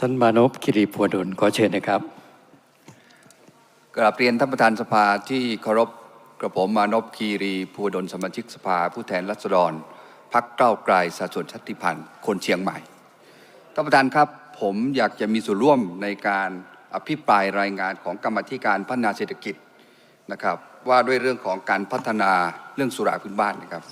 ท่านมานพคิริพัวดลขอเชิญนะครับกราบเรียนท่านประธานสภาที่เคารพกระผมมานพคีรีภูวดลสมาชิกสภา ผู้แทนรัษฎรพักเก้าไกลสัดส่วนชาติพันธ์คนเชียงใหม่ท่านประธานครับผมอยากจะมีส่วนร่วมในการอภิปรายรายงานของกรรมธิการพัฒนาเศรษฐกิจนะครับ ว่าด้วยเรื่องของการพัฒนาเรื่องสุราพื้นบ้านนะครับ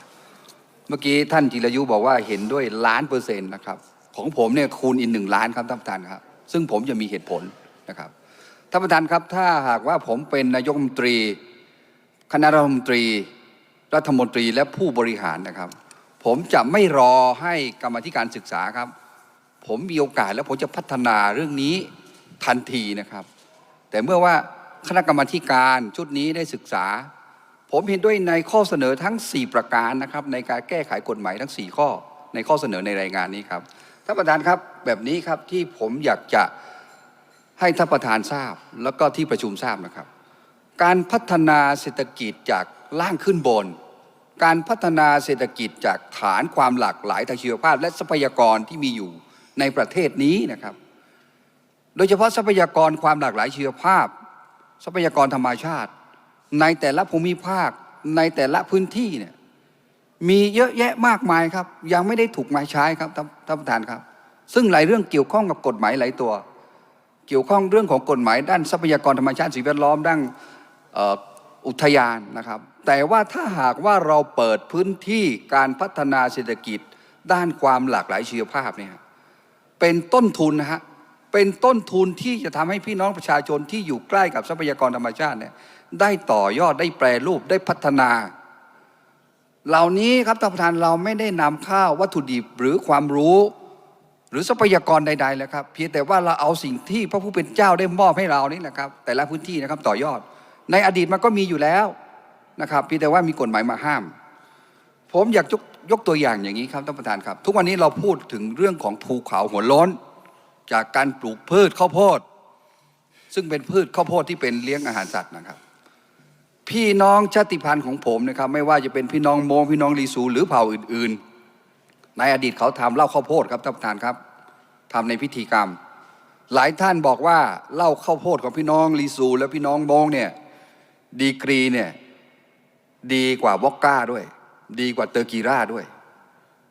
เมื่อกี้ท่านจิรยุบอกว่าเห็นด้วยล้านเปอร์เซ็นต์นะครับ ของผมเนี่ยคูณอีกหนึ่งล้านครับท่านประธานครับ ซึ่งผมจะมีเหตุผลนะครับท่านประธานครับถ้าหากว่าผมเป็นนายกรัฐมนตรี คณะรัฐมนตรี รัฐมนตรีและผู้บริหารนะครับ ผมจะไม่รอให้กรรมธิการศึกษาครับ ผมมีโอกาสแล้วผมจะพัฒนาเรื่องนี้ทันทีนะครับ แต่เมื่อว่าคณะกรรมการชุดนี้ได้ศึกษา ผมเห็นด้วยในข้อเสนอทั้ง 4 ประการนะครับ ในการแก้ไขกฎหมายทั้ง 4 ข้อในข้อเสนอในรายงานนี้ครับ ท่านประธานครับแบบนี้ครับที่ผมอยากจะให้ท่านประธานทราบ แล้วก็ที่ประชุมทราบนะครับ การพัฒนาเศรษฐกิจจากล่างขึ้นบน การพัฒนาเศรษฐกิจจากฐานความหลากหลายทางชีวภาพ และทรัพยากรที่มีอยู่ในประเทศนี้นะครับ โดยเฉพาะทรัพยากรความหลากหลายชีวภาพ ทรัพยากรธรรมชาติ ในแต่ละภูมิภาคในแต่ละพื้นที่เนี่ย มีเยอะแยะมากมายครับ ยังไม่ได้ถูกมาใช้ครับท่านประธานครับ ซึ่งหลายเรื่องเกี่ยวข้องกับกฎหมายหลายตัว เกี่ยวข้องเรื่องของกฎหมายด้านทรัพยากรธรรมชาติสิ่งแวดล้อมด้านอุทยานนะครับ แต่ว่าถ้าหากว่าเราเปิดพื้นที่การพัฒนาเศรษฐกิจ ด้านความหลากหลายชีวภาพเนี่ยเป็นต้นทุนนะฮะเป็นต้นทุนที่จะทำให้พี่น้องประชาชนที่อยู่ใกล้กับทรัพยากรธรรมชาติเนี่ยได้ต่อยอดได้แปรรูปได้พัฒนา เหล่านี้ครับท่านประธานเราไม่ได้นำข้าววัตถุดิบหรือความรู้ หรือทรัพยากรใดๆเลยครับ เพียงแต่ว่าเราเอาสิ่งที่พระผู้เป็นเจ้าได้มอบให้เรานี่นะครับ แต่ละพื้นที่นะครับต่อยอด ในอดีตมันก็มีอยู่แล้วนะครับเพียงแต่ว่ามีกฎหมายมาห้าม ผมอยากยกยกตัวอย่างอย่างนี้ครับท่านประธานครับ ทุกวันนี้เราพูดถึงเรื่องของภูเขาหัวโล้น จากการปลูกพืชข้าวโพด ซึ่งเป็นพืชข้าวโพดที่เป็นเลี้ยงอาหารสัตว์นะครับ พี่น้องชาติพันธุ์ของผมนะครับ ไม่ว่าจะเป็นพี่น้องโมงพี่น้องลีซู หรือเผ่าอื่นๆ ในอดีตเขาทำเหล้าข้าวโพดครับท่านประธานครับทำในพิธีกรรม หลายท่านบอกว่าเหล้าข้าวโพดของพี่น้องลีซู และพี่น้องโมงเนี่ยดีกรีเนี่ยดีกว่าวอกก้าด้วย ดีกว่าเตอร์กีร่าด้วย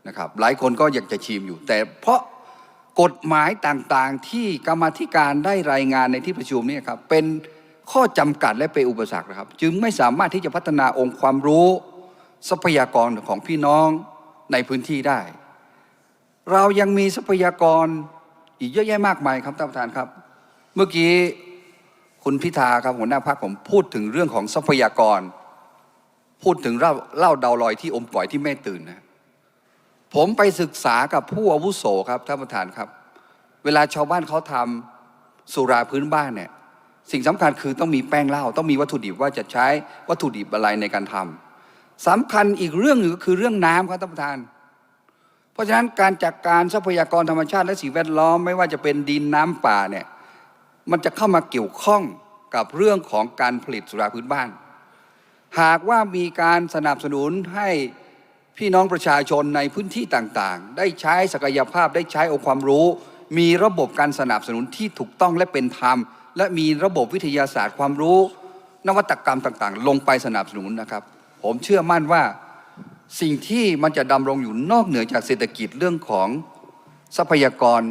นะครับหลายคนก็อยากจะชิมอยู่ แต่เพราะกฎหมายต่างๆที่กรรมธิการได้รายงานในที่ประชุมเนี่ยครับเป็น ข้อจำกัดและเป็นอุปสรรคนะครับ จึงไม่สามารถที่จะพัฒนาองค์ความรู้ ทรัพยากรของพี่น้องในพื้นที่ได้ เรายังมีทรัพยากรอีกเยอะแยะมากมายครับท่านประธานครับ เมื่อกี้คุณพิธาครับหัวหน้าพรรคผมพูดถึงเรื่องของทรัพยากร พูดถึงเล่าเล่าดาวลอยที่อมก่อยที่ไม่ตื่นนะผมไปศึกษากับผู้อาวุโสครับท่านประธานครับ เวลาชาวบ้านเขาทำสุราพื้นบ้านเนี่ย สิ่งสำคัญคือต้องมีแป้งเหล้าต้องมีวัตถุดิบว่าจะใช้วัตถุดิบอะไรในการทำสำคัญอีกเรื่องหนึ่งก็คือเรื่องน้ำครับท่านประธาน เพราะฉะนั้นการจัดกการทรัพยากรธรรมชาติและสิ่งแวดล้อมไม่ว่าจะเป็นดินน้ำป่าเนี่ยมันจะเข้ามาเกี่ยวข้องกับเรื่องของการผลิตสุราพื้นบ้าน หากว่ามีการสนับสนุนให้พี่น้องประชาชนในพื้นที่ต่างๆ ได้ใช้ศักยภาพได้ใช้องค์ความรู้ มีระบบการสนับสนุนที่ถูกต้องและเป็นธรรม และมีระบบวิทยาศาสตร์ความรู้ นวัตกรรมต่างๆ ลงไปสนับสนุนนะครับ ผมเชื่อมั่นว่าสิ่งที่มันจะดำรงอยู่นอกเหนือจากเศรษฐกิจเรื่องของทรัพยากร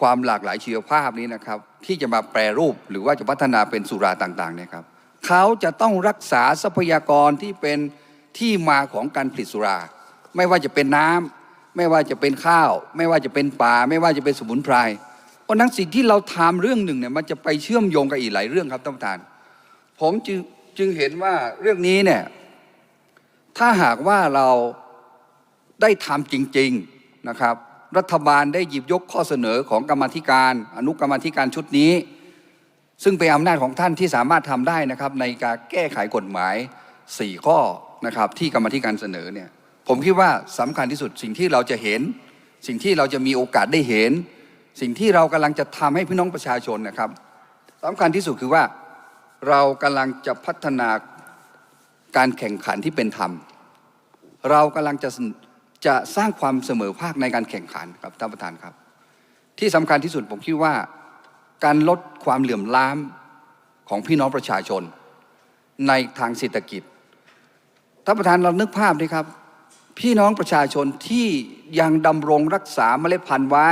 ความหลากหลายชีวภาพนี้นะครับ ที่จะมาแปรรูปหรือว่าจะพัฒนาเป็นสุราต่างๆเนี่ยครับเขาจะต้องรักษาทรัพยากรที่เป็นที่มาของการผลิตสุรา ไม่ว่าจะเป็นน้ำไม่ว่าจะเป็นข้าว ไม่ว่าจะเป็นป่า ไม่ว่าจะเป็นสมุนไพร เพราะนั้นสิ่งที่เราทำเรื่องหนึ่งเนี่ยมันจะไปเชื่อมโยงกับอีกหลายเรื่องครับท่านประธาน ผมจึงจึงเห็นว่าเรื่องนี้เนี่ยถ้าหากว่าเราได้ทำจริง ๆนะครับ รัฐบาลได้หยิบยกข้อเสนอของกรรมธิการ อนุกรรมธิการชุดนี้ ซึ่งเป็นอำนาจของท่านที่สามารถทำได้นะครับ ในการแก้ไขกฎหมาย 4 ข้อนะครับ ที่กรรมธิการเสนอเนี่ยผมคิดว่าสำคัญที่สุดสิ่งที่เราจะเห็น สิ่งที่เราจะมีโอกาสได้เห็น สิ่งที่เรากำลังจะทำให้พี่น้องประชาชนนะครับสำคัญที่สุดคือว่าเรากำลังจะพัฒนาการแข่งขันที่เป็นธรรม เรากำลังจะจะสร้างความเสมอภาคในการแข่งขันครับท่านประธานครับ ที่สำคัญที่สุดผมคิดว่า การลดความเหลื่อมล้ำของพี่น้องประชาชน ในทางเศรษฐกิจท่านประธานเรานึกภาพดิครับ พี่น้องประชาชนที่ยังดำรงรักษาเมล็ดพันธุ์ไว้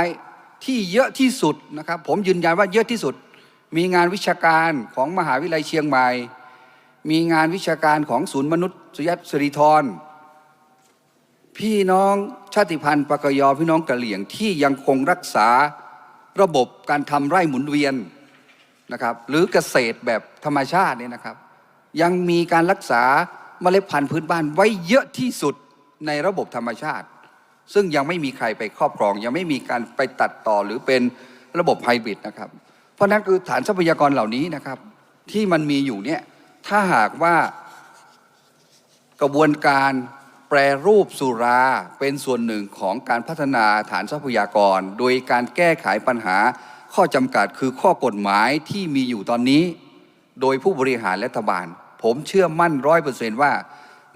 ที่เยอะที่สุดนะครับ ผมยืนยันว่าเยอะที่สุด มีงานวิชาการของมหาวิทยาลัยเชียงใหม่ มีงานวิชาการของศูนย์มนุษยสิริธรพี่น้องชาติพันธุ์ปากยอพี่น้องกะเหลี่ยงที่ยังคงรักษาระบบการทำไร่หมุนเวียนนะครับหรือเกษตรแบบธรรมชาติเนี่ยนะครับ ยังมีการรักษาเมล็ดพันธุ์พื้นบ้านไว้เยอะที่สุดในระบบธรรมชาติ ซึ่งยังไม่มีใครไปครอบครอง ยังไม่มีการไปตัดต่อหรือเป็นระบบไฮบริดนะครับ เพราะนั้นคือฐานทรัพยากรเหล่านี้นะครับ ที่มันมีอยู่เนี่ยถ้าหากว่ากระบวนการแปรรูปสุราเป็นส่วนหนึ่งของการพัฒนาฐานทรัพยากร โดยการแก้ไขปัญหาข้อจำกัดคือข้อกฎหมายที่มีอยู่ตอนนี้ โดยผู้บริหารรัฐบาล ผมเชื่อมั่นร้อยเปอร์เซนต์ว่า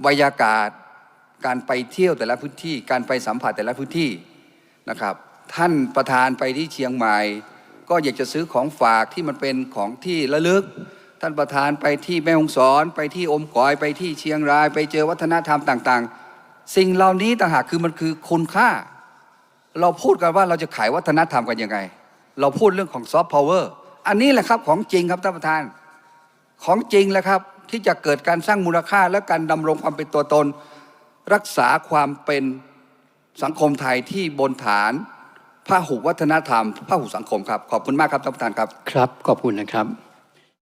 บรรยากาศ การไปเที่ยวแต่ละพื้นที่ การไปสัมผัสแต่ละพื้นที่นะครับ ท่านประธานไปที่เชียงใหม่ ก็อยากจะซื้อของฝากที่มันเป็นของที่ระลึก ท่านประธานไปที่แม่ฮองสอน ไปที่อมก๋อยไปที่เชียงราย ไปเจอวัฒนธรรมต่าง ๆ สิ่งเหล่านี้ต่างหากคือมันคือคุณค่า เราพูดกันว่าเราจะขายวัฒนธรรมกันยังไง เราพูดเรื่องของซอฟต์พาวเวอร์อันนี้แหละครับของจริงครับท่านประธาน ของจริงแหละครับที่จะเกิดการสร้างมูลค่าและการดำรงความเป็นตัวตน รักษาความเป็นสังคมไทยที่บนฐานพหุวัฒนธรรมพหุสังคมครับ ขอบคุณมากครับท่านประธานครับ ครับ ขอบคุณนะครับ